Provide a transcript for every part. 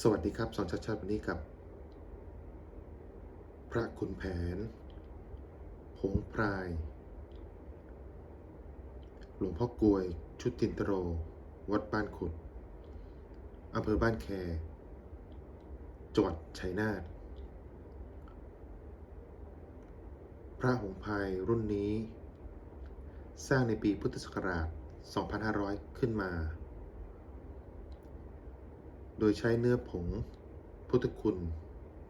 สวัสดีครับสอนชัดชัดวันนี้กับ พระขุนแผนหงพราย หลวงพ่อกวย ชุดตินตโร วัดบ้านขุดอำเภอบ้านแคจังหวัดชัยนาทพระหงพรายรุ่นนี้ สร้างในปีพุทธศักราช 2500 ขึ้นมา โดยใช้เนื้อผง พุทธคุณ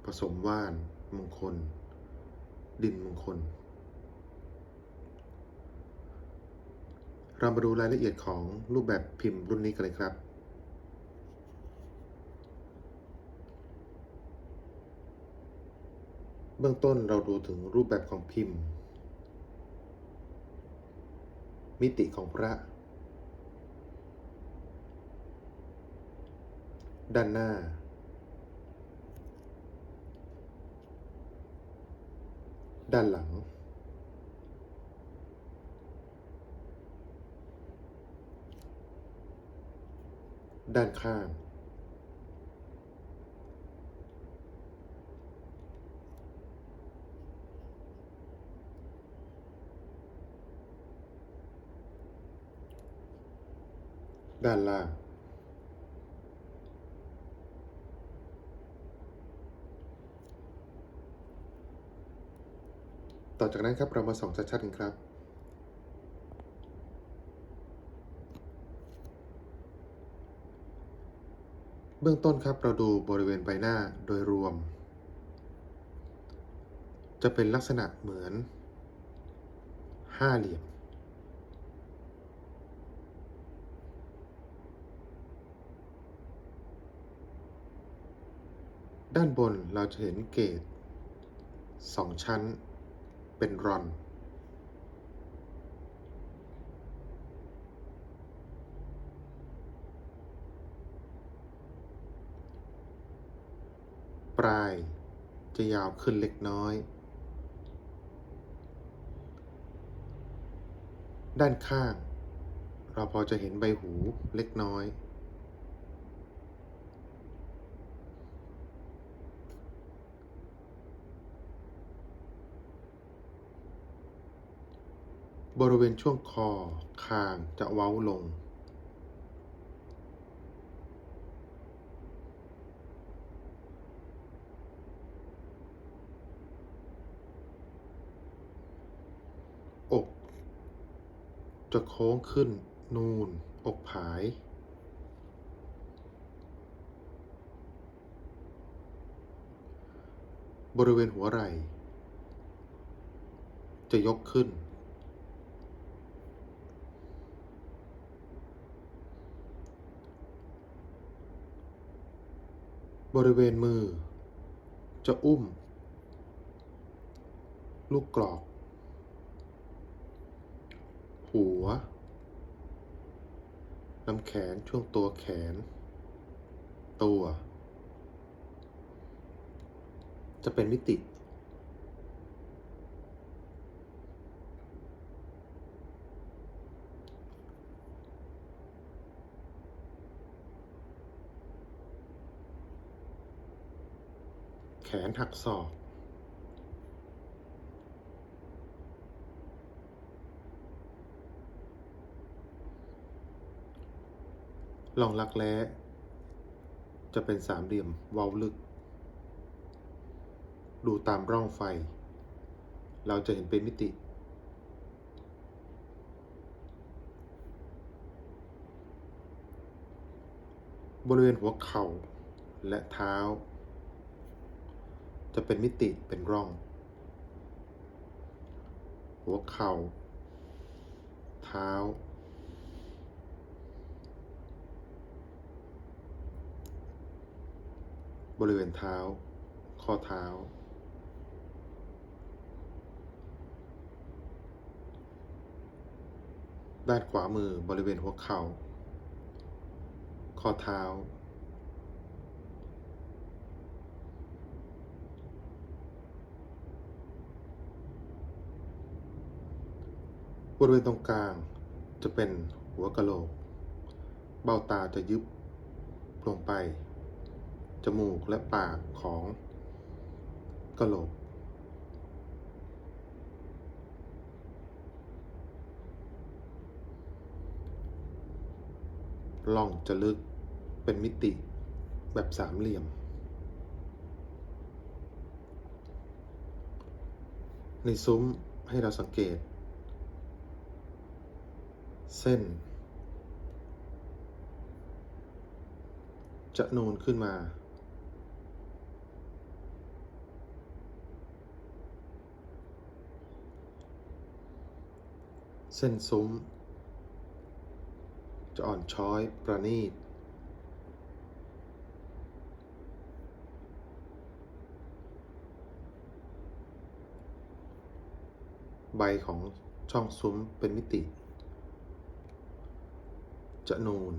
ผสมว่าน มงคล ดินมงคล เรามาดูรายละเอียดของรูปแบบพิมพ์รุ่นนี้กันเลยครับ เบื้องต้นเราดูถึงรูปแบบของพิมพ์ มิติของพระ ด้านหน้า ด้านหลัง ด้านข้าง ด้านล่าง ต่อจากนั้นครับเรามาส่องชัดๆกันครับ เบื้องต้นครับเราดูบริเวณใบหน้าโดยรวม จะเป็นลักษณะเหมือนห้าเหลี่ยม ด้านบนเราจะเห็นเกตสองชั้น เป็นรอน ปลายจะยาวขึ้นเล็กน้อย ด้านข้าง เราพอจะเห็นใบหูเล็กน้อย บริเวณช่วงคอคางจะเว้าลง อกจะโค้งขึ้น นูน อกผายบริเวณหัวไหล่ จะยกขึ้น บริเวณมือ จะอุ้ม ลูกกรอก หัวลำแขนช่วงตัวแขน ตัว จะเป็นมิติ แขนหักศอก ลองลักแร้จะเป็นสามเหลี่ยมเว้าลึก ดูตามร่องไฟ เราจะเห็นเป็นมิติบริเวณหัวเข่าและเท้า จะเป็นมิติเป็นร่อง หัวเข่า เท้า บริเวณเท้า ข้อเท้า ด้านขวามือบริเวณหัวเข่า ข้อเท้า บริเวณตรงกลางจะเป็นหัวกะโหลก เบ้าตาจะยุบลงไป จมูกและปากของกะโหลก ล่องจะลึกเป็นมิติแบบสามเหลี่ยม ในซุ้มให้เราสังเกต เส้น จะนูนขึ้นมา เส้นซุ้ม จะอ่อนช้อยประณีตใบของช่องซุ้มเป็นมิติ จะนูน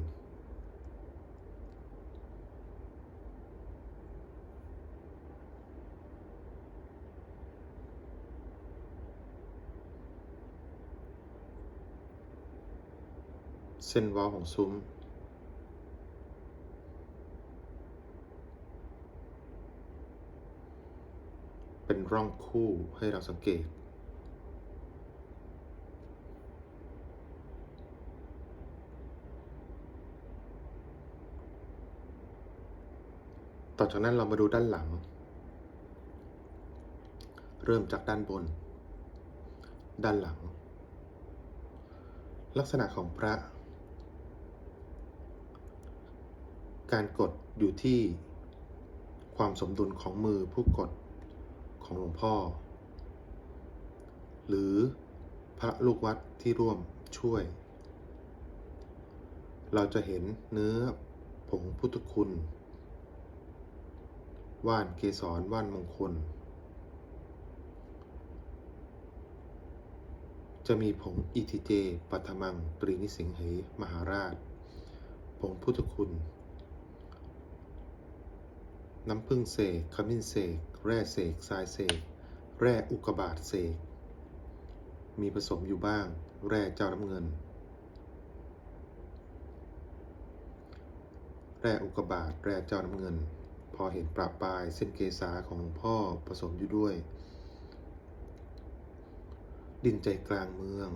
เส้นว้าของซุ้มเป็นร่องคู่ให้เราสังเกต ต่อจากนั้นเรามาดูด้านหลัง เริ่มจากด้านบน ด้านหลัง ลักษณะของพระ การกดอยู่ที่ความสมดุลของมือผู้กดของหลวงพ่อ หรือพระลูกวัดที่ร่วมช่วย เราจะเห็นเนื้อผงพุทธคุณ ว่านเกสรว่านมงคล จะมีผงอิทิเจปัทมังปรีนิสิงเหมหาราช ผงพุทธคุณ น้ำพึ่งเสกขมิ้นเสก แร่เสกทรายเสก แร่อุกบาตเสก มีผสมอยู่บ้าง แร่เจ้าน้ำเงิน แร่อุกบาตแร่เจ้าน้ำเงิน พอเห็นประปรายเส้นเกษาของหลวงพ่อผสมอยู่ด้วย ดินใจกลางเมือง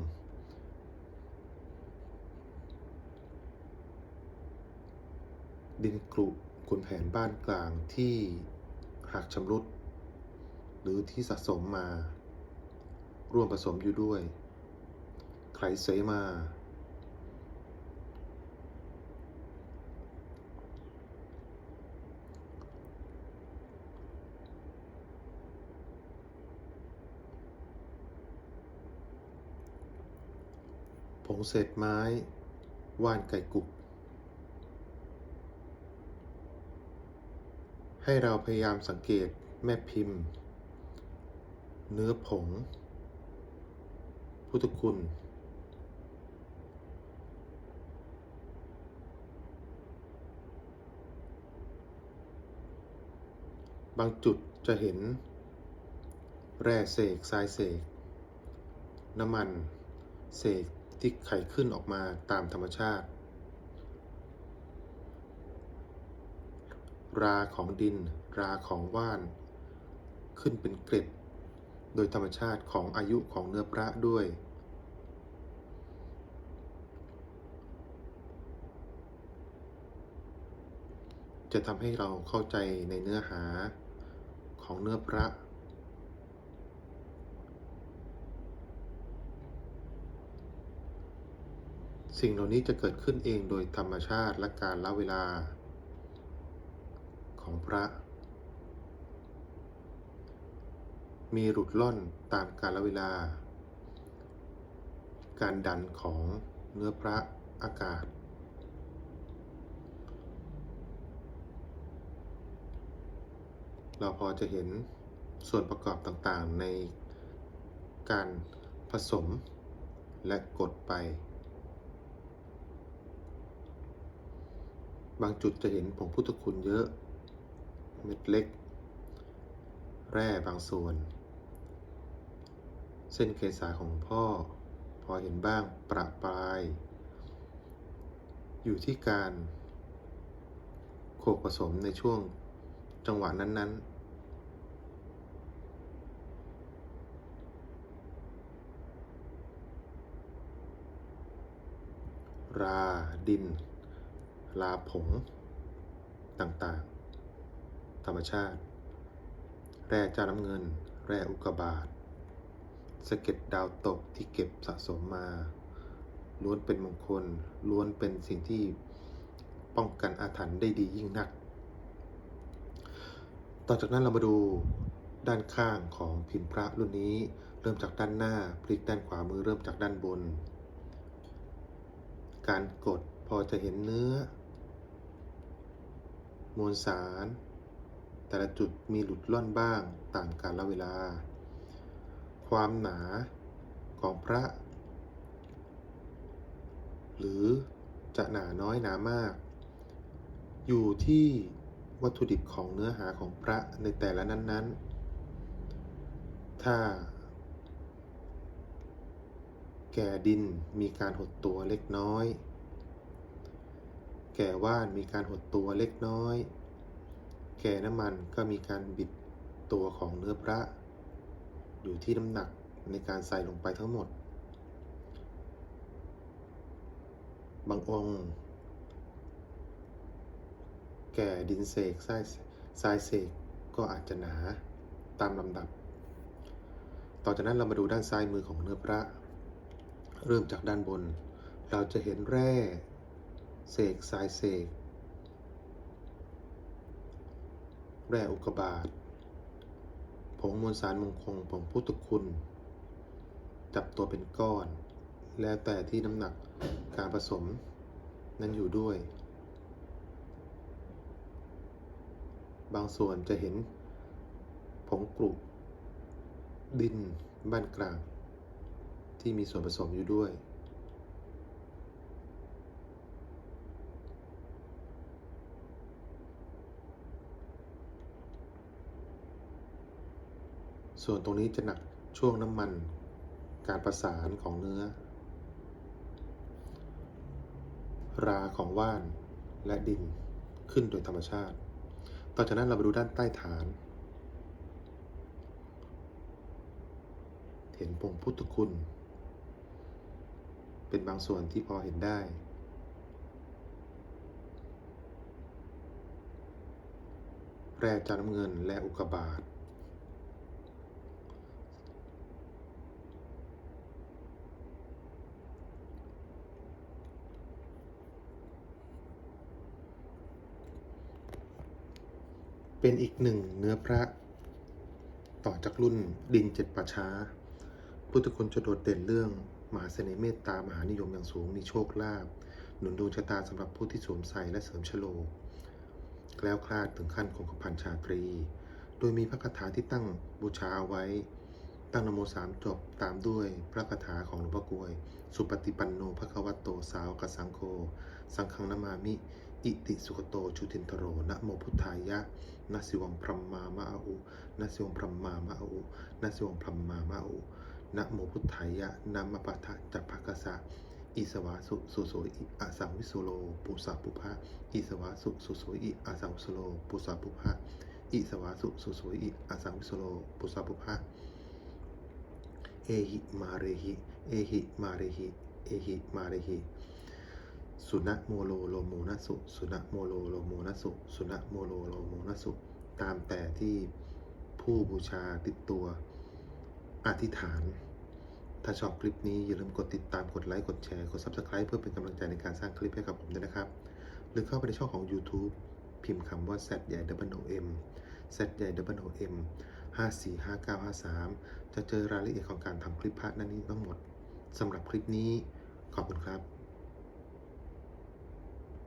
ดินกรุขุนแผนบ้านกลางที่หักชำรุด หรือที่สะสมมา ร่วมผสมอยู่ด้วยใครเสมา ผ งเศษไม้ ว่านไก่กุกให้เราพยายามสังเกตแม่พิมพ์ เนื้อผง พุทธคุณ บางจุดจะเห็น แร่เสกทรายเสก น้ำมัน เสก ที่ไข่ขึ้นออกมาตามธรรมชาติ ราของดิน ราของว่าน ขึ้นเป็นเกล็ด โดยธรรมชาติของอายุของเนื้อพระด้วยจะทำให้เราเข้าใจในเนื้อหาของเนื้อพระ สิ่งเหล่านี้จะเกิดขึ้นเองโดยธรรมชาติและการละเวลา ของพระ มีหลุดล่อนตามกาลเวลา การดันของเนื้อพระอากาศ เราพอจะเห็นส่วนประกอบต่างๆในการผสมและกดไป บางจุดจะเห็นผงพุทธคุณเยอะ เม็ดเล็ก แร่บางส่วน เส้นเกษาของพ่อ พอเห็นบ้างประปราย อยู่ที่การโขกผสมในช่วงจังหวะนั้นๆรา ดิน ลาผงต่างๆ ธรรมชาติ แร่จาน้ำเงิน แร่อุกกาบาตสะเก็ดดาวตกที่เก็บสะสมมา ล้วนเป็นมงคล ล้วนเป็นสิ่งที่ป้องกันอาถรรพ์ได้ดียิ่งนัก ต่อจากนั้นเรามาดูด้านข้างของพิมพ์พระรุ่นนี้ เริ่มจากด้านหน้า พลิกด้านขวามือเริ่มจากด้านบน การกดพอจะเห็นเนื้อ มวลสาร แต่ละจุดมีหลุดล่อนบ้างตามกาลเวลา ความหนาของพระ หรือจะหนาน้อยหนามาก อยู่ที่วัตถุดิบของเนื้อหาของพระในแต่ละนั้น ๆ ถ้า แก่ดินมีการหดตัวเล็กน้อย แก่ว่านมีการหดตัวเล็กน้อย แก่น้ำมันก็มีการบิดตัวของเนื้อพระ อยู่ที่น้ำหนักในการใส่ลงไปทั้งหมด บางองค์ แก่ดินเสกทรายทรายเสกก็อาจจะหนาตามลำดับ ต่อจากนั้นเรามาดูด้านซ้ายมือของเนื้อพระ เริ่มจากด้านบน เราจะเห็นแร่ เสกทรายเสก แร่อุกบาตผงมวลสารมงคลผงพุทธคุณ จับตัวเป็นก้อน แล้วแต่ที่น้ำหนักการผสมนั้นอยู่ด้วย บางส่วนจะเห็นผงกรุดินบ้านกลาง ที่มีส่วนผสมอยู่ด้วย ส่วนตรงนี้จะหนักช่วงน้ำมัน การประสานของเนื้อ ราของว่านและดินขึ้นโดยธรรมชาติ ต่อจากนั้นเราไปดูด้านใต้ฐาน เห็นผงพุทธคุณ เป็นบางส่วนที่พอเห็นได้แร่จานน้ำเงินและอุกบาต เป็นอีกหนึ่งเนื้อพระ ต่อจากรุ่นดินเจ็ดป่าช้า พุทธคุณจะโดดเด่นเรื่องมหาเสน่ห์เมตตามหานิยมอย่างสูงมีโชคลาภหนุนดวงชะตาสำหรับผู้ที่สวมใส่และเสริมชโลกแคล้วคลาดถึงขั้นคงกระพันชาตรี โดยมีพระคาถาที่ตั้งบูชาเอาไว้ ตั้งนโมสามจบตามด้วยพระคาถาของหลวงพ่อกวย สุปฏิปันโนภควตโตสาวกสังโฆสังฆนามามิ อิติสุขโตชุตินทโรนะโมพุทธายะนะสิวังพรหมามะอาอุนะสิวังพรหมามะอาอุนะสิวังพรหมามะอาอุนะโมพุทธายะนะมะปะทะจัปภกสะอิสวาสุสุโสอิอาสังวิสุโลปุสาปุภะอิสวาสุสุโสอิอาสังวิสุโลปุสาปุภะอิสวาสุสุโสอิอาสังวิสุโลปุสาปุภะเอหิมาเรหิ เอหิมาเรหิ เอหิมาเรหิ สุนะโมโลโลโมนัสุ สุนะโมโลโลโมนัสุ สุนะโมโลโลโมนัสุ ตามแต่ที่ผู้บูชาติดตัวอธิษฐาน ถ้าชอบคลิปนี้อย่าลืมกดติดตาม กดไลค์ กดแชร์ กด Subscribe เพื่อเป็นกำลังใจในการสร้างคลิปให้กับผมด้วยนะครับ หรือเข้าไปในช่องของ YouTube พิมพ์คำว่า Z ใหญ่ W M Z ใหญ่ W M 545953 จะเจอรายละเอียดของการทำคลิปพร์ทนั้นนี้ทั้งหมดสำหรับคลิปนี้ขอบคุณครับ